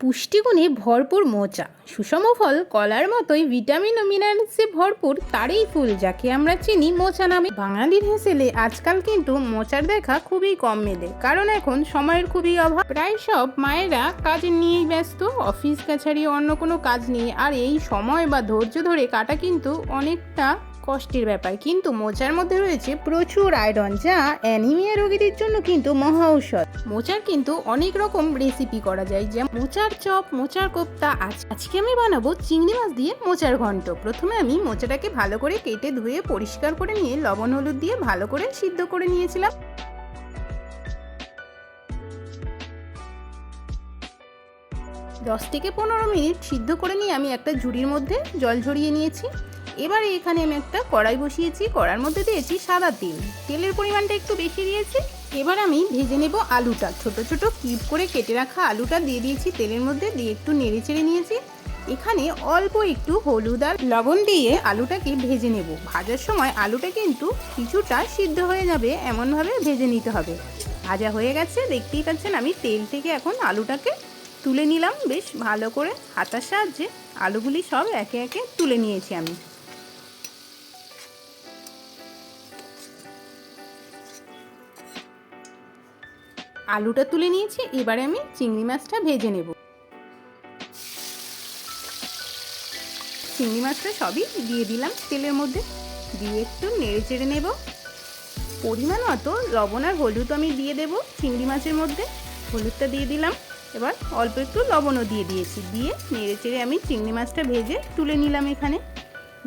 পুষ্টিগুণে ভরপুর মোচা। সুষম ফল, কলার মতোই ভিটামিন ও মিনারেলসে ভরপুর, তারই ফুল যাকে আমরা চিনি মোচা নামে। বাঙালির হেসেলে আজকাল কিন্তু মোচার দেখা খুবই কম মেলে, কারণ এখন সময়ের খুবই অভাব। প্রায় সব মায়েরা কাজ নিয়েই ব্যস্ত, অফিস কাছারি অন্য কোনো কাজ নিয়ে আর এই সময় বা ধৈর্য ধরে কাটা কিন্তু অনেকটা কষ্টের ব্যাপার। কিন্তু মোচার মধ্যে রয়েছে প্রচুর আয়রন, যা অ্যানিমিয়া রোগীদের জন্য কিন্তু মহা ঔষধ। মোচার কিন্তু অনেক রকম রেসিপি করা যায়, যেমন মোচার চপ, মোচার কোপ্তা। আজ আজকে আমি বানাবো চিংড়ি মাছ দিয়ে মোচার ঘন্ট। প্রথমে আমি মোচাটাকে ভালো করে কেটে ধুয়ে পরিষ্কার করে নিয়ে লবণ, হলুদ দিয়ে ভালো করে সিদ্ধ করে নিয়েছিলাম। দশ থেকে পনেরো মিনিট সিদ্ধ করে নিয়ে আমি একটা ঝুড়ির মধ্যে জল ঝরিয়ে নিয়েছি। এবারে এখানে আমি একটা কড়াই বসিয়েছি, কড়ার মধ্যে দিয়েছি সাদা তেল। তেলের পরিমাণটা একটু বেশি দিয়েছি। এবার আমি ভেজে নেব আলুটা। ছোট ছোট কিউব করে কেটে রাখা আলুটা দিয়ে দিয়েছি তেলের মধ্যে, দিয়ে একটু নেড়ে চেড়ে নিয়েছি। এখানে অল্প একটু হলুদ আর লবণ দিয়ে আলুটাকে ভেজে নেব। ভাজার সময় আলুটা কিন্তু কিছুটা সিদ্ধ হয়ে যাবে, এমনভাবে ভেজে নিতে হবে। ভাজা হয়ে গেছে, দেখতেই পাচ্ছেন আমি তেল থেকে এখন আলুটাকে তুলে নিলাম। বেশ ভালো করে হাতার সাহায্যে আলুগুলি সব একে একে তুলে নিয়েছি আমি। আলুটা তুলে নিয়েছি, এবারে আমি চিংড়ি মাছটা ভেজে নেব। চিংড়ি মাছটা সবই দিয়ে দিলাম তেলের মধ্যে, দিয়ে একটু নেড়ে চেড়ে নেব। পরিমাণ মতো লবণ আর হলুদ আমি দিয়ে দেব চিংড়ি মাছের মধ্যে, হলুদটা দিয়ে দিলাম। এবার অল্প একটু লবণও দিয়ে দিয়েছি, দিয়ে নেড়ে চেড়ে আমি চিংড়ি মাছটা ভেজে তুলে নিলাম এখানে।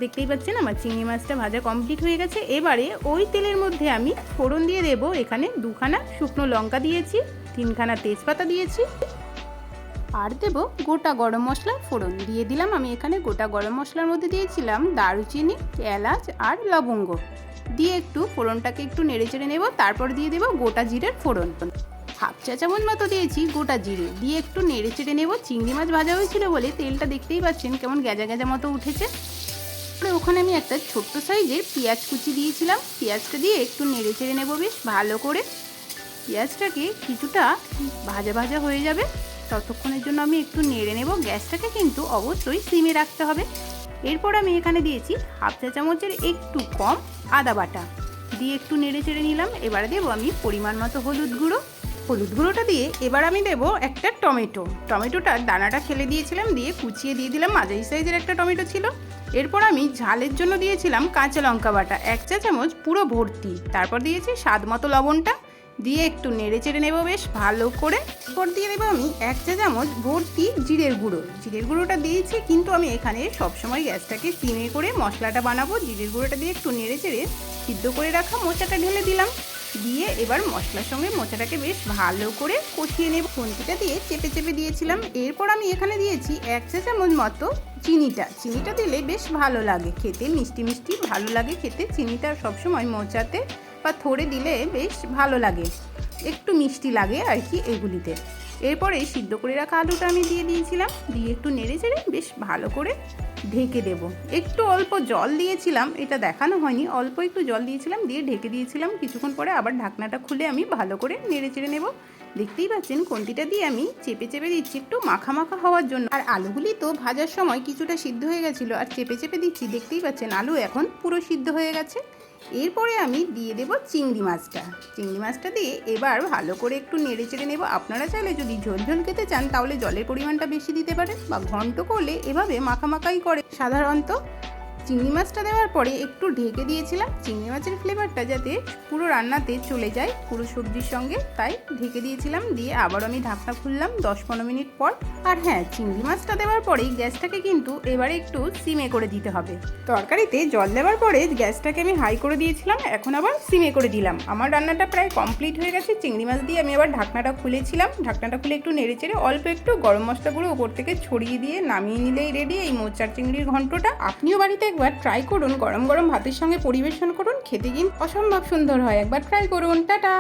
দেখতেই পাচ্ছেন, আমার চিংড়ি মাছটা ভাজা কমপ্লিট হয়ে গেছে। এবারে ওই তেলের মধ্যে আমি ফোড়ন দিয়ে দেবো। এখানে দুখানা শুকনো লঙ্কা দিয়েছি, তিনখানা তেজপাতা দিয়েছি। আর দেব গোটা গরম মশলা ফোড়ন। দিয়ে দিলাম, আমি এখানে গোটা গরম মশলার মধ্যে দিয়েছিলাম দারুচিনি, এলাচ আর লবঙ্গ। দিয়ে একটু ফোড়নটাকে একটু নেড়ে চেড়ে নেব, তারপর দিয়ে দেবো গোটা জিরের ফোড়ন। হাফ চা চামচ মতো দিয়েছি গোটা জিরে। দিয়ে একটু নেড়ে চেড়ে নেব। চিংড়ি মাছ ভাজা হয়েছিল বলে তেলটা দেখতেই পাচ্ছেন কেমন গ্যাজা গ্যাজা মতো উঠেছে। ওখানে আমি একটা ছোট্ট সাইজের পেঁয়াজ কুচি দিয়েছিলাম। পেঁয়াজটা দিয়ে একটু নেড়ে চেড়ে নেব বেশ ভালো করে। পেঁয়াজটাকে কিছুটা ভাজা ভাজা হয়ে যাবে। ততক্ষণের জন্য আমি একটু নেড়ে নেব। গ্যাসটাকে কিন্তু অবশ্যই সিমে রাখতে হবে। এরপর আমি এখানে দিয়েছি হাফ চা চামচের একটু কম আদা বাটা। দিয়ে একটু নেড়ে চেড়ে নিলাম। এবারে দেবো আমি পরিমাণ মতো হলুদ গুঁড়ো। হলুদ গুঁড়োটা দিয়ে এবার আমি দেবো একটা টমেটো। টমেটোটার দানাটা ফেলে দিয়েছিলাম, দিয়ে কুচিয়ে দিয়ে দিলাম, মাঝারি সাইজের একটা টমেটো ছিল। এরপর আমি ঝালের জন্য দিয়েছিলাম কাঁচা লঙ্কা বাটা, এক চা চামচ পুরো ভর্তি। তারপর দিয়েছি স্বাদ মতো লবণটা, দিয়ে একটু নেড়ে চেড়ে নেব বেশ, ভালো করে। এরপর দিয়ে দেবো আমি এক চা চামচ ভর্তি জিরের গুঁড়ো। জিরের গুঁড়োটা দিয়েছি, কিন্তু আমি এখানে সবসময় গ্যাসটাকে সিমে করে মশলাটা বানাবো। জিরের গুঁড়োটা দিয়ে একটু নেড়ে চেড়ে সিদ্ধ করে রাখা মোচাটা ঢেলে দিলাম। দিয়ে এবার মশলার সঙ্গে মোচাটাকে বেশ ভালো করে কষিয়ে নেব। খুন্তিটা দিয়ে চেপে চেপে দিয়েছিলাম। এরপর আমি এখানে দিয়েছি এক চা চামচ মতো চিনিটা। চিনিটা দিলে বেশ ভালো লাগে খেতে, মিষ্টি মিষ্টি ভালো লাগে খেতে। চিনিটা সবসময় মোচাতে বা থরে দিলে বেশ ভালো লাগে। একটু মিষ্টি লাগে আর কি এগুলিতে। এরপরে সিদ্ধ করে রাখা আলুটা আমি দিয়ে দিয়েছিলাম। দিয়ে একটু নেড়ে চেড়ে বেশ ভালো করে ঢেকে দেব। একটু অল্প জল দিয়েছিলাম, এটা দেখানো হয়নি। অল্প একটু জল দিয়েছিলাম, দিয়ে ঢেকে দিয়েছিলাম। কিছুক্ষণ পরে আবার ঢাকনাটা খুলে আমি ভালো করে নেড়ে চেড়ে নেব। দেখতেই পাচ্ছেন কন্টিটা দিয়ে আমি চেপে চেপে দিচ্ছি একটু মাখা মাখা হওয়ার জন্য। আর আলুগুলি তো ভাজার সময় কিছুটা সিদ্ধ হয়ে গেছিল, আর চেপে চেপে দিচ্ছি। দেখতেই পাচ্ছেন, আলু এখন পুরো সিদ্ধ হয়ে গেছে। এরপরে আমি দিয়ে দেব চিংড়ি মাছটা। চিংড়ি মাছটা দিয়ে এবার ভালো করে একটু নেড়ে চেড়ে নেব। আপনারা চাইলে যদি ঝোল ঝোল খেতে চান, তাহলে জলের পরিমাণটা বেশি দিতে পারেন বা ঘন্ট করলে এভাবে মাখামাখাই করে। সাধারণত চিংড়ি মাছটা দেওয়ার পরে একটু ঢেকে দিয়েছিলাম। চিংড়ি মাছের ফ্লেভারটা যাতে পুরো রান্নাতে চলে যায়, পুরো সবজির সঙ্গে। তাই ঢেকে দিয়েছিলাম, দিয়ে আবার আমি ঢাকনা খুললাম দশ পনেরো মিনিট পর। আর হ্যাঁ চিংড়ি মাছটা দেওয়ার পরেই গ্যাসটাকে কিন্তু এবারে একটু সিমে করে দিতে হবে। তরকারিতে জল দেওয়ার পরে গ্যাসটাকে আমি হাই করে দিয়েছিলাম, এখন আবার সিমে করে দিলাম। আমার রান্নাটা প্রায় কমপ্লিট হয়ে গেছে। চিংড়ি মাছ দিয়ে আমি আবার ঢাকনাটা খুলেছিলাম। ঢাকনাটা খুলে একটু নেড়ে চেড়ে অল্প একটু গরম মশলাগুলো ওপর থেকে ছড়িয়ে দিয়ে নামিয়ে নিলেই রেডি এই মোচার চিংড়ির ঘন্টটা। আপনিও বাড়িতে একবার ট্রাই করুন, গরম গরম ভাতের সঙ্গে পরিবেশন করুন, খেতে কিন্তু অসম্ভব সুন্দর হয়। একবার ট্রাই করুন, টাটা!